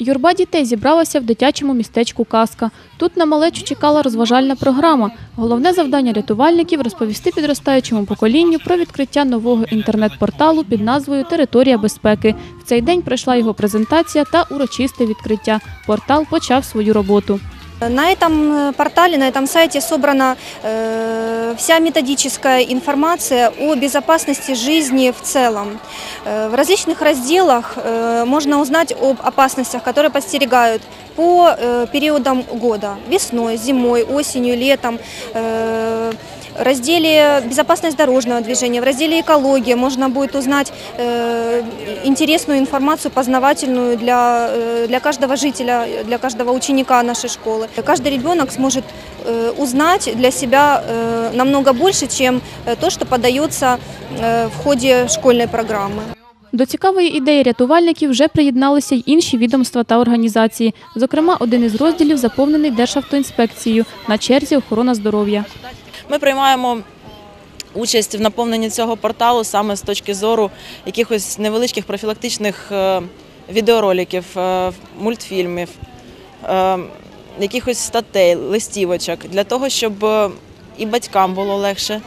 Юрба дітей зібралася в дитячому містечку Казка. Тут на малечу чекала розважальна програма. Головне завдання рятувальників розповісти підростаючому поколінню про відкриття нового інтернет-порталу під назвою Територія безпеки. В цей день пройшла його презентація та урочисте відкриття. Портал почав свою роботу. На этом э, портале, на этом сайте собрана э, вся методическая информация о безопасности жизни в целом. Э, в различных разделах э, можно узнать об опасностях, которые подстерегают по э, периодам года. Весной, зимой, осенью, летом. Э, в разделе «Безопасность дорожного движения», в разделе «Экология» можно будет узнать э, интересную информацию, познавательную для, э, для каждого жителя, для каждого ученика нашей школы. Каждый ребенок сможет э, узнать для себя э, намного больше, чем э, то, что подается э, в ходе школьной программы. До цікавої ідеї рятувальників вже приєдналися й інші відомства та організації. Зокрема, один із розділів заповнений Державтоінспекцією. На черзі охорона здоров'я. Ми приймаємо участь в наповненні цього порталу саме з точки зору якихось невеличких профілактичних е, відеороликів, е, мультфільмів, е, якихось статей, листівочок, для того, щоб і батькам було легше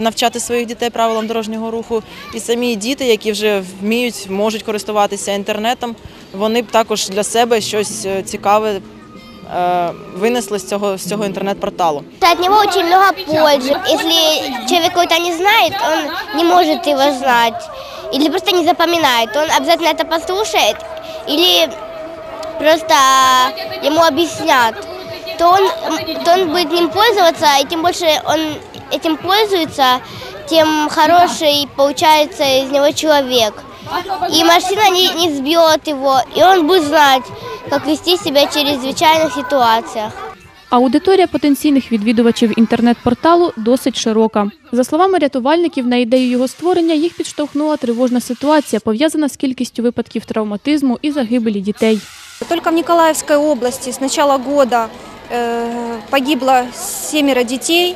навчати своїх дітей правилам дорожнього руху, і самі діти, які вже вміють, можуть користуватися інтернетом, вони б також для себе щось цікаве е, винесли з цього, з цього інтернет-порталу. От него очень много пользы. Если человек какой-то не знает, он не может его знать. Или просто не запоминает. Он обязательно это послушает. Или просто ему объяснят. То он, то он будет ним пользоваться, и тем больше он этим пользуется, тем хороший получается из него человек. И машина не, не сбьет его, и он будет знать, как вести себя в чрезвычайных ситуациях. Аудиторія потенційних відвідувачів інтернет-порталу досить широка. За словами рятувальників, на ідею його створення їх підштовхнула тривожна ситуація, пов'язана з кількістю випадків травматизму і загибелі дітей. Только в Николаевской области с начала года э, погибло семеро детей.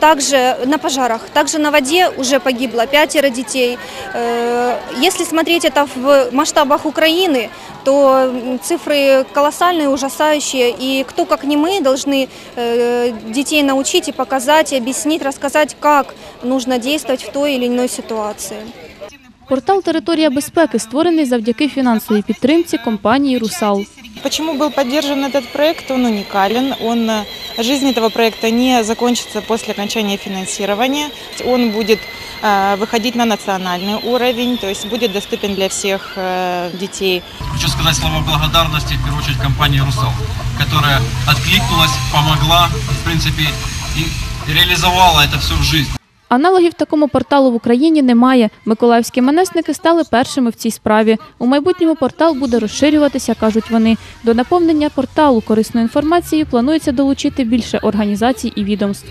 Э, Также на пожарах, также на воде уже погибло пятеро детей. Э, Если смотреть это в масштабах Украины, то м, цифры колоссальные, ужасающие. И кто, как не мы, должны э, детей научить и показать, и объяснить, рассказать, как нужно действовать в той или иной ситуации. Портал Територія безпеки створений завдяки фінансовій підтримці компанії Русал. Почему был поддержан этот проект? Он уникален. Он, э, жизнь этого проекта не закончится после окончания финансирования. Он будет э, выходить на национальный уровень, то есть будет доступен для всех э, детей. Хочу сказать слова благодарности, в первую очередь, компании «Русал», которая откликнулась, помогла, в принципе, и реализовала это все в жизнь. Аналогів такому порталу в Україні немає. Миколаївські манесники стали першими в цій справі. У майбутньому портал буде розширюватися, кажуть вони. До наповнення порталу корисною інформацією планується долучити більше організацій і відомств.